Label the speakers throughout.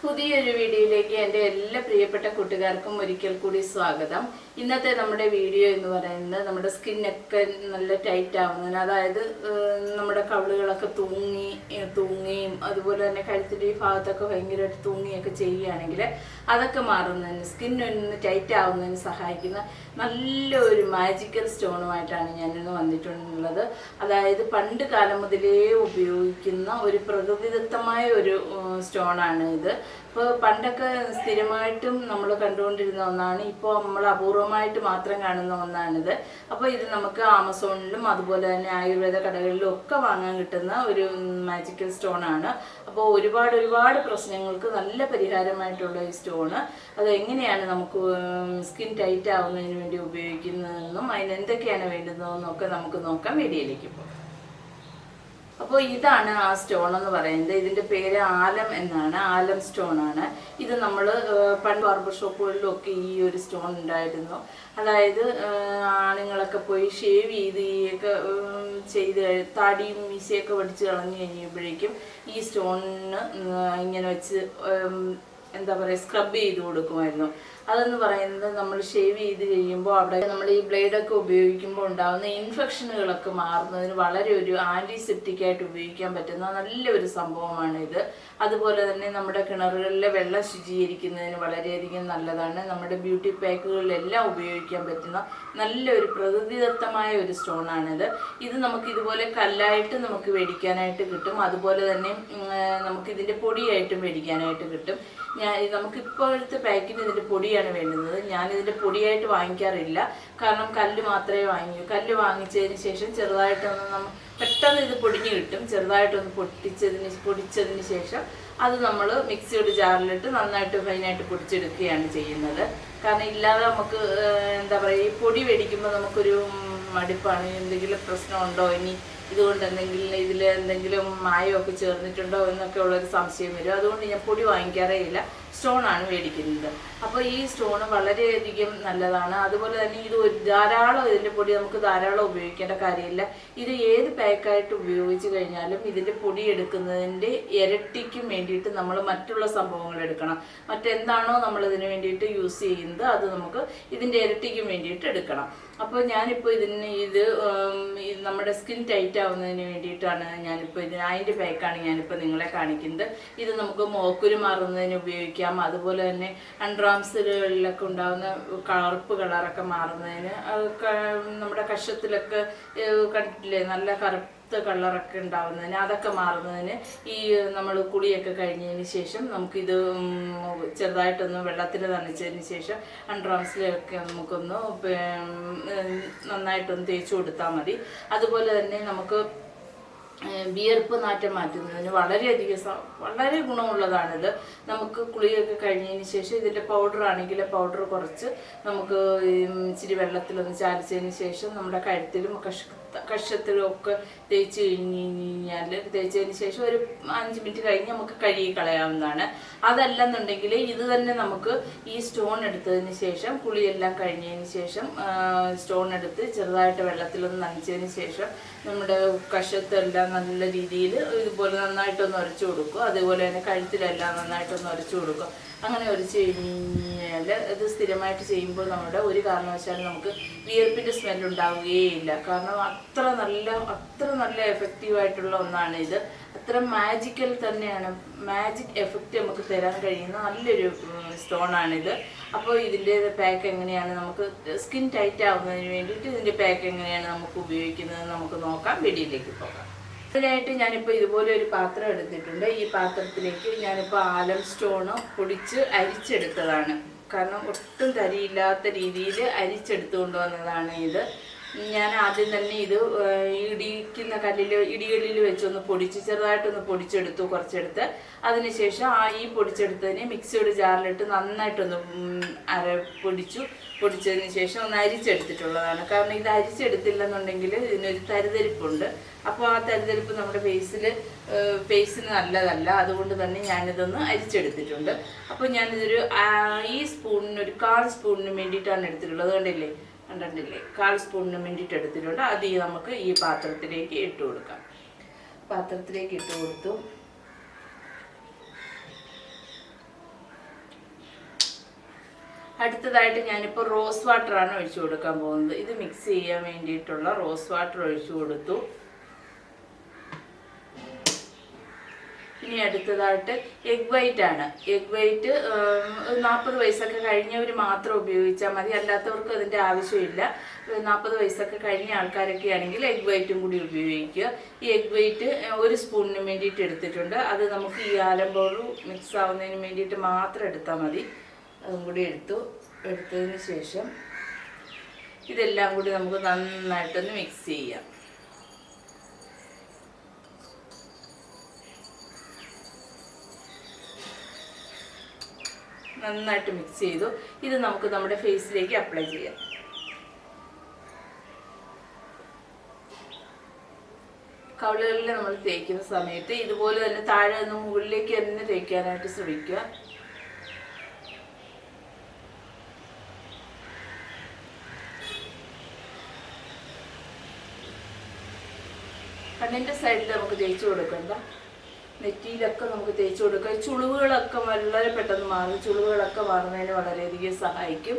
Speaker 1: പുതിയൊരു വീഡിയോയിലേക്ക് എന്റെ എല്ലാ പ്രിയപ്പെട്ട കൂട്ടുകാർക്കും ഒരിക്കൽ കൂടി സ്വാഗതം. ഇന്നത്തെ നമ്മുടെ വീഡിയോ എന്ന് പറയുന്നത് നമ്മുടെ സ്കിന്നൊക്കെ നല്ല ടൈറ്റ് ആവുന്നതിന് അതായത് നമ്മുടെ കവിളുകളൊക്കെ തൂങ്ങി തൂങ്ങിയും അതുപോലെ തന്നെ കഴുത്തിന്റെ ഈ ഭാഗത്തൊക്കെ ഭയങ്കരമായിട്ട് തൂങ്ങിയൊക്കെ ചെയ്യുകയാണെങ്കിൽ അതൊക്കെ മാറുന്നതിന് സ്കിന്നൊന്ന് ടൈറ്റ് ആവുന്നതിന് സഹായിക്കുന്ന നല്ലൊരു മാജിക്കൽ സ്റ്റോണുമായിട്ടാണ് ഞാനിന്ന് വന്നിട്ടുള്ളത്. അതായത് പണ്ട് കാലം മുതലേ ഉപയോഗിക്കുന്ന ഒരു പ്രകൃതിദത്തമായ ഒരു സ്റ്റോണാണ് ഇത്. ഇപ്പോൾ പണ്ടൊക്കെ സ്ഥിരമായിട്ടും നമ്മൾ കണ്ടുകൊണ്ടിരുന്ന ഒന്നാണ്. ഇപ്പോൾ നമ്മൾ അപൂർവമായിട്ട് മാത്രം കാണുന്ന ഒന്നാണിത്. അപ്പോൾ ഇത് നമുക്ക് ആമസോണിലും അതുപോലെ തന്നെ ആയുർവേദ കടകളിലും ഒക്കെ വാങ്ങാൻ കിട്ടുന്ന ഒരു മാജിക്കൽ സ്റ്റോൺ ആണ്. അപ്പോൾ ഒരുപാട് ഒരുപാട് പ്രശ്നങ്ങൾക്ക് നല്ല പരിഹാരമായിട്ടുള്ള ഈ സ്റ്റോണ് അത് എങ്ങനെയാണ് നമുക്ക് സ്കിൻ ടൈറ്റ് ആവുന്നതിന് വേണ്ടി ഉപയോഗിക്കുന്നതെന്നും അതിന് എന്തൊക്കെയാണ് വേണ്ടുന്നതെന്നും നമുക്ക് നോക്കാം. വീഡിയോയിലേക്ക് പോകാം. അപ്പോൾ ഇതാണ് ആ സ്റ്റോൺ എന്ന് പറയുന്നത്. ഇതിന്റെ പേര് ആലം എന്നാണ്. ആലം സ്റ്റോൺ ആണ്. ഇത് നമ്മൾ പണ്ട് ബാർബർ ഷോപ്പുകളിലും ഒക്കെ ഈ ഒരു സ്റ്റോൺ ഉണ്ടായിരുന്നു. അതായത് ആണുങ്ങളൊക്കെ പോയി ഷേവ് ചെയ്ത് ഈ ഒക്കെ ചെയ്ത് താടിയും മീശയൊക്കെ പഠിച്ച് കളഞ്ഞു കഴിയുമ്പോഴേക്കും ഈ സ്റ്റോണിന് ഇങ്ങനെ വെച്ച് എന്താ പറയുക സ്ക്രബ് ചെയ്ത് കൊടുക്കുമായിരുന്നു. അതെന്ന് പറയുന്നത് നമ്മൾ ഷേവ് ചെയ്ത് കഴിയുമ്പോൾ അവിടെ നമ്മൾ ഈ ബ്ലേഡൊക്കെ ഉപയോഗിക്കുമ്പോൾ ഉണ്ടാകുന്ന ഇൻഫെക്ഷനുകളൊക്കെ മാറുന്നതിന് വളരെ ഒരു ആന്റിസെപ്റ്റിക് ആയിട്ട് ഉപയോഗിക്കാൻ പറ്റുന്ന നല്ലൊരു സംഭവമാണ് ഇത്. അതുപോലെ തന്നെ നമ്മുടെ കിണറുകളിലെ വെള്ളം ശുചീകരിക്കുന്നതിന് വളരെയധികം നല്ലതാണ്. നമ്മുടെ ബ്യൂട്ടി പാക്കുകളിലെല്ലാം ഉപയോഗിക്കാൻ പറ്റുന്ന നല്ലൊരു പ്രകൃതിദത്തമായ ഒരു സ്റ്റോണാണിത്. ഇത് നമുക്ക് ഇതുപോലെ കല്ലായിട്ട് നമുക്ക് മേടിക്കാനായിട്ട് കിട്ടും. അതുപോലെ തന്നെ നമുക്ക് ഇതിന്റെ പൊടിയായിട്ടും മേടിക്കാനായിട്ട് കിട്ടും. ഞാൻ നമുക്ക് ഇപ്പോഴത്തെ പാക്കിന് ഇതിന്റെ പൊടിയാണ് വേണ്ടുന്നത്. ഞാൻ ഇതിന്റെ പൊടിയായിട്ട് വാങ്ങിക്കാറില്ല. കാരണം കല്ല് മാത്രമേ വാങ്ങിയൂ. കല്ല് വാങ്ങിച്ചതിന് ശേഷം ചെറുതായിട്ടൊന്ന് നമ്മൾ പെട്ടെന്ന് ഇത് പൊടിഞ്ഞു കിട്ടും. ചെറുതായിട്ടൊന്ന് പൊട്ടിച്ചതിന് പൊടിച്ചതിന് ശേഷം അത് നമ്മൾ മിക്സിയുടെ ജാറിലിട്ട് നന്നായിട്ട് ഫൈനായിട്ട് പൊടിച്ചെടുക്കുകയാണ് ചെയ്യുന്നത്. കാരണം ഇല്ലാതെ നമുക്ക് എന്താ പറയുക ഈ പൊടി മേടിക്കുമ്പോൾ നമുക്കൊരു മടുപ്പാണ്. എന്തെങ്കിലും പ്രശ്നമുണ്ടോ? ഇനി ഇതുകൊണ്ട് എന്തെങ്കിലും ഇതിൽ എന്തെങ്കിലും മായമൊക്കെ ചേർന്നിട്ടുണ്ടോ എന്നൊക്കെ ഉള്ളൊരു സംശയം വരും. അതുകൊണ്ട് ഞാൻ പൊടി വാങ്ങിക്കാറേ ഇല്ല. സ്റ്റോണാണ് മേടിക്കുന്നത്. അപ്പോൾ ഈ സ്റ്റോൺ വളരെയധികം നല്ലതാണ്. അതുപോലെ തന്നെ ഇത് ധാരാളം ഇതിന്റെ പൊടി നമുക്ക് ധാരാളം ഉപയോഗിക്കേണ്ട കാര്യമില്ല. ഇത് ഏത് പാക്കായിട്ട് ഉപയോഗിച്ച് കഴിഞ്ഞാലും ഇതിന്റെ പൊടി എടുക്കുന്നതിന്റെ ഇരട്ടിക്കും വേണ്ടിയിട്ട് നമ്മൾ മറ്റുള്ള സംഭവങ്ങൾ എടുക്കണം. മറ്റെന്താണോ നമ്മൾ ഇതിന് വേണ്ടിയിട്ട് യൂസ് ചെയ്യുന്നത് അത് നമുക്ക് ഇതിന്റെ ഇരട്ടിക്കും വേണ്ടിയിട്ട് എടുക്കണം. അപ്പോൾ ഞാനിപ്പോൾ ഇതിന് ഇത് നമ്മുടെ സ്കിൻ ടൈറ്റ് ആവുന്നതിന് വേണ്ടിയിട്ടാണ് ഞാനിപ്പോൾ ഇതിന് അതിന്റെ പാക്കാണ് ഞാനിപ്പോൾ നിങ്ങളെ കാണിക്കുന്നത്. ഇത് നമുക്ക് മോക്കുരു മാറുന്നതിന് ഉപയോഗിക്കാം. അതുപോലെ തന്നെ അൺഡ്രാംസുകളിലൊക്കെ ഉണ്ടാകുന്ന കറുപ്പ് കളറൊക്കെ മാറുന്നതിന് അതൊക്കെ നമ്മുടെ കഷത്തിലൊക്കെ കണ്ടിട്ടില്ലേ? നല്ല കറുത്ത കളറൊക്കെ ഉണ്ടാവുന്നതിന് അതൊക്കെ മാറുന്നതിന് ഈ നമ്മൾ കുളിയൊക്കെ കഴിഞ്ഞതിന് ശേഷം നമുക്കിത് ചെറുതായിട്ടൊന്ന് വെള്ളത്തിൽ നനച്ചതിന് ശേഷം അൺഡ്രാംസിലൊക്കെ നമുക്കൊന്ന് നന്നായിട്ടൊന്ന് തേച്ച് കൊടുത്താൽ മതി. അതുപോലെ തന്നെ നമുക്ക് വിയർപ്പ് നാറ്റം മാറ്റുന്നതിന് വളരെയധികം വളരെ ഗുണമുള്ളതാണിത്. നമുക്ക് കുളിയൊക്കെ കഴിഞ്ഞതിന് ശേഷം ഇതിന്റെ പൗഡർ ആണെങ്കിൽ പൗഡർ കുറച്ച് നമുക്ക് ഇച്ചിരി വെള്ളത്തിലൊന്ന് ചാലിച്ചതിന് ശേഷം നമ്മുടെ കഴുത്തിലും കഷ കഷത്തിലും ഒക്കെ തേച്ച് കഴിഞ്ഞ് കഴിഞ്ഞാൽ തേച്ചതിന് ശേഷം ഒരു അഞ്ച് മിനിറ്റ് കഴിഞ്ഞ് നമുക്ക് കഴുകി കളയാവുന്നതാണ്. അതല്ലെന്നുണ്ടെങ്കിൽ ഇത് തന്നെ നമുക്ക് ഈ സ്റ്റോൺ എടുത്തതിന് ശേഷം കുളിയെല്ലാം കഴിഞ്ഞതിന് ശേഷം സ്റ്റോൺ എടുത്ത് ചെറുതായിട്ട് വെള്ളത്തിലൊന്ന് നനച്ചതിന് ശേഷം നമ്മുടെ കഷത്തെല്ലാം നല്ല രീതിയിൽ ഇതുപോലെ നന്നായിട്ടൊന്ന് ഉരച്ചു കൊടുക്കും. അതുപോലെ തന്നെ കഴുത്തിലെല്ലാം നന്നായിട്ടൊന്ന് ഉരച്ചു കൊടുക്കും. അങ്ങനെ ഉരച്ച് കഴിഞ്ഞാൽ ഇത് സ്ഥിരമായിട്ട് ചെയ്യുമ്പോൾ നമ്മുടെ ഒരു കാരണവശാലും നമുക്ക് വിയർപ്പിന്റെ സ്മെൽ ഉണ്ടാവുകയില്ല കാരണം അത്ര നല്ല അത്ര നല്ല എഫക്റ്റീവായിട്ടുള്ള ഒന്നാണ് ഇത്. അത്ര മാജിക്കൽ തന്നെയാണ്. മാജിക് എഫക്റ്റ് നമുക്ക് തരാൻ കഴിയുന്ന നല്ലൊരു സ്റ്റോണാണിത് അപ്പോൾ ഇതിന്റെ പാക്ക് എങ്ങനെയാണ് നമുക്ക് സ്കിൻ ടൈറ്റ് ആവുന്നതിന് വേണ്ടിയിട്ട് ഇതിന്റെ പാക്ക് എങ്ങനെയാണ് നമുക്ക് ഉപയോഗിക്കുന്നത് നമുക്ക് നോക്കാം. വീഡിയോയിലേക്ക് പോകാം. അതിനായിട്ട് ഞാനിപ്പോൾ ഇതുപോലെ ഒരു പാത്രം എടുത്തിട്ടുണ്ട്. ഈ പാത്രത്തിലേക്ക് ഞാനിപ്പോൾ ആലം സ്റ്റോണ് പൊടിച്ച് അരിച്ചെടുത്തതാണ്. കാരണം ഒട്ടും തരിയില്ലാത്ത രീതിയിൽ അരിച്ചെടുത്തു കൊണ്ടുവന്നതാണ് ഇത്. ഞാൻ ആദ്യം തന്നെ ഇത് ഇടിക്കുന്ന കല്ലിൽ ഇടികളിൽ വെച്ചൊന്ന് പൊടിച്ച് ചെറുതായിട്ടൊന്ന് പൊടിച്ചെടുത്തു കുറച്ചെടുത്ത്. അതിനുശേഷം ആ ഈ പൊടിച്ചെടുത്തതിനെ മിക്സിയുടെ ജാറിലിട്ട് നന്നായിട്ടൊന്ന് അര പൊടിച്ചു. പൊടിച്ചതിന് ശേഷം ഒന്ന് അരിച്ചെടുത്തിട്ടുള്ളതാണ്. കാരണം ഇത് അരിച്ചെടുത്തില്ലെന്നുണ്ടെങ്കിൽ ഇതിനൊരു തരിതരിപ്പുണ്ട്. അപ്പോൾ ആ തരിതരിപ്പ് നമ്മുടെ ഫേസിൽ ഫേസിന് നല്ലതല്ല. അതുകൊണ്ട് തന്നെ ഞാനിതൊന്ന് അരിച്ചെടുത്തിട്ടുണ്ട്. അപ്പോൾ ഞാനിതൊരു ഈ സ്പൂണിന് ഒരു കാൽ സ്പൂണിന് വേണ്ടിയിട്ടാണ് എടുത്തിട്ടുള്ളത്. കണ്ടില്ലേ? ഉണ്ടെന്നില്ലേ? കാൽ സ്പൂണിന് വേണ്ടിയിട്ട് എടുത്തിട്ടുണ്ട്. അത് ഈ നമുക്ക് ഈ പാത്രത്തിലേക്ക് ഇട്ട് കൊടുക്കാം. പാത്രത്തിലേക്ക് ഇട്ട് കൊടുത്തു. അടുത്തതായിട്ട് ഞാനിപ്പോൾ റോസ് വാട്ടറാണ് ഒഴിച്ചു കൊടുക്കാൻ പോകുന്നത്. ഇത് മിക്സ് ചെയ്യാൻ വേണ്ടിയിട്ടുള്ള റോസ് വാട്ടർ ഒഴിച്ചു കൊടുത്തു. ഇനി അടുത്തതായിട്ട് എഗ് വൈറ്റ് ആണ്. എഗ് വൈറ്റ് നാൽപ്പത് വയസ്സൊക്കെ കഴിഞ്ഞവർ മാത്രം ഉപയോഗിച്ചാൽ മതി. അല്ലാത്തവർക്ക് അതിന്റെ ആവശ്യമില്ല. നാൽപ്പത് വയസ്സൊക്കെ കഴിഞ്ഞ ആൾക്കാരൊക്കെ ആണെങ്കിൽ എഗ് വൈറ്റും കൂടി ഉപയോഗിക്കുക. ഈ എഗ് വൈറ്റ് ഒരു സ്പൂണിന് വേണ്ടിയിട്ട് എടുത്തിട്ടുണ്ട്. അത് നമുക്ക് ഈ ആലമ്പോളു മിക്സ് ആവുന്നതിന് വേണ്ടിയിട്ട് മാത്രം എടുത്താൽ മതി. അതും കൂടി എടുത്തു. എടുത്തതിന് ശേഷം ഇതെല്ലാം കൂടി നമുക്ക് നന്നായിട്ടൊന്ന് മിക്സ് ചെയ്യാം. നന്നായിട്ട് മിക്സ് ചെയ്തു. ഇത് നമുക്ക് നമ്മുടെ ഫേസിലേക്ക് അപ്ലൈ ചെയ്യാം. കവിളുകളിൽ നമ്മൾ തേക്കുന്ന സമയത്ത് ഇതുപോലെ തന്നെ താഴെ നിന്ന് മുകളിലേക്ക് തന്നെ തേക്കാനായിട്ട് ശ്രമിക്കുക. കണ്ണിന്റെ സൈഡിൽ നമുക്ക് തേച്ച് കൊടുക്കണ്ട. നെറ്റിയിലൊക്കെ നമുക്ക് തേച്ച് കൊടുക്കാം. ചുളിവുകളൊക്കെ വളരെ പെട്ടെന്ന് മാറും. ചുളിവുകളൊക്കെ മാറുന്നതിന് വളരെയധികം സഹായിക്കും.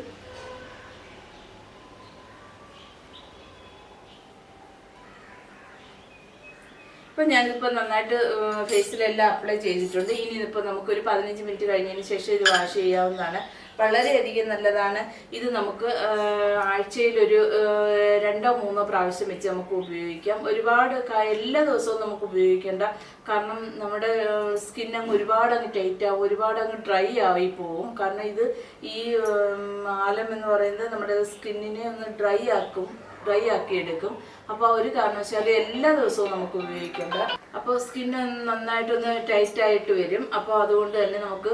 Speaker 1: ഇപ്പം ഞാനിപ്പോൾ നന്നായിട്ട് ഫേസിലെല്ലാം അപ്ലൈ ചെയ്തിട്ടുണ്ട്. ഇനി ഇതിപ്പോൾ നമുക്കൊരു പതിനഞ്ച് മിനിറ്റ് കഴിഞ്ഞതിന് ശേഷം ഇത് വാഷ് ചെയ്യാവുന്നതാണ്. വളരെയധികം നല്ലതാണ്. ഇത് നമുക്ക് ആഴ്ചയിൽ ഒരു രണ്ടോ മൂന്നോ പ്രാവശ്യം വെച്ച് നമുക്ക് ഉപയോഗിക്കാം. ഒരുപാട് എല്ലാ ദിവസവും നമുക്ക് ഉപയോഗിക്കേണ്ട. കാരണം നമ്മുടെ സ്കിൻ അങ്ങ് ഒരുപാട് അങ്ങ് ടൈറ്റ് ആവും ഒരുപാട് അങ്ങ് ഡ്രൈ ആയി പോവും. കാരണം ഇത് ഈ ആലം എന്ന് പറയുന്നത് നമ്മുടെ സ്കിന്നിനെ ഒന്ന് ഡ്രൈ ആക്കും ഡ്രൈ ആക്കി എടുക്കും. അപ്പോൾ ഒരു കാരണവശാലും എല്ലാ ദിവസവും നമുക്ക് ഉപയോഗിക്കേണ്ട. അപ്പോൾ സ്കിന്ന് നന്നായിട്ടൊന്ന് ടൈറ്റ് ആയിട്ട് വരും. അപ്പോൾ അതുകൊണ്ട് തന്നെ നമുക്ക്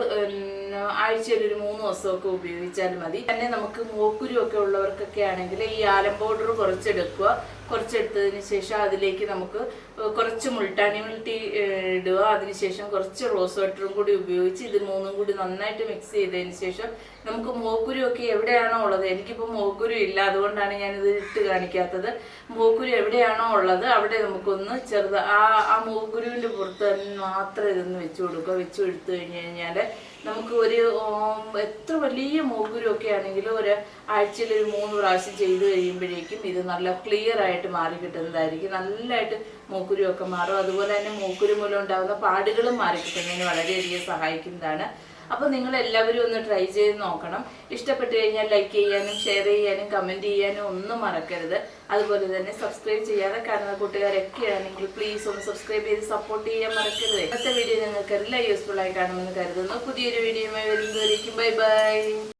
Speaker 1: ആഴ്ചയിൽ ഒരു മൂന്ന് ദിവസമൊക്കെ ഉപയോഗിച്ചാൽ മതി. തന്നെ നമുക്ക് മോക്കുരു ഒക്കെ ഉള്ളവർക്കൊക്കെ ആണെങ്കിൽ ഈ ആലം പൗഡർ കുറച്ചെടുക്കുക. കുറച്ചെടുത്തതിന് ശേഷം അതിലേക്ക് നമുക്ക് കുറച്ച് മുൾട്ടാനി മുൾട്ടി ഇടുക. അതിനുശേഷം കുറച്ച് റോസ് വാട്ടറും കൂടി ഉപയോഗിച്ച് ഇത് മൂന്നും കൂടി നന്നായിട്ട് മിക്സ് ചെയ്തതിന് ശേഷം നമുക്ക് മോക്കുരു ഒക്കെ എവിടെയാണോ ഉള്ളത്. എനിക്കിപ്പോൾ മോക്കുരു ഇല്ല. അതുകൊണ്ടാണ് ഞാൻ ഇത് ഇട്ട് കാണിക്കാത്തത്. മോക്കുരു എവിടെയാണോ ഉള്ളത് അവിടെ നമുക്കൊന്ന് ചെറുത് ആ ആ മോക്കുരുവിന്റെ പുറത്ത് തന്നെ മാത്രം ഇതൊന്ന് വെച്ച് കൊടുക്കുക. വെച്ച് എടുത്തു കഴിഞ്ഞ് കഴിഞ്ഞാൽ നമുക്ക് ഒരു എത്ര വലിയ മോക്കുരു ഒക്കെ ആണെങ്കിലും ഒരു ആഴ്ചയിൽ ഒരു മൂന്ന് പ്രാവശ്യം ചെയ്ത് കഴിയുമ്പോഴേക്കും ഇത് നല്ല ക്ലിയർ ആയിട്ട് മാറി കിട്ടുന്നതായിരിക്കും. നല്ലതായിട്ട് മൂക്കുരു ഒക്കെ മാറും. അതുപോലെ തന്നെ മൂക്കുരു മൂലം ഉണ്ടാകുന്ന പാടുകളും മാറി കിട്ടുന്നതിന് വളരെയധികം സഹായിക്കുന്നതാണ് അപ്പോൾ നിങ്ങൾ എല്ലാവരും ഒന്ന് ട്രൈ ചെയ്ത് നോക്കണം. ഇഷ്ടപ്പെട്ടു കഴിഞ്ഞാൽ ലൈക്ക് ചെയ്യാനും ഷെയർ ചെയ്യാനും കമന്റ് ചെയ്യാനും ഒന്നും മറക്കരുത്. അതുപോലെ തന്നെ സബ്സ്ക്രൈബ് ചെയ്യാതെ കാണുന്ന കൂട്ടുകാരൊക്കെ ആണെങ്കിൽ പ്ലീസ് ഒന്ന് സബ്സ്ക്രൈബ് ചെയ്ത് സപ്പോർട്ട് ചെയ്യാൻ മറക്കരുത്. ഇന്നത്തെ വീഡിയോ നിങ്ങൾക്ക് എല്ലാം യൂസ്ഫുൾ ആയി കാണുമെന്ന് കരുതുന്നു. പുതിയൊരു വീഡിയോയുമായി വരുന്നതായിരിക്കും ബൈ ബൈ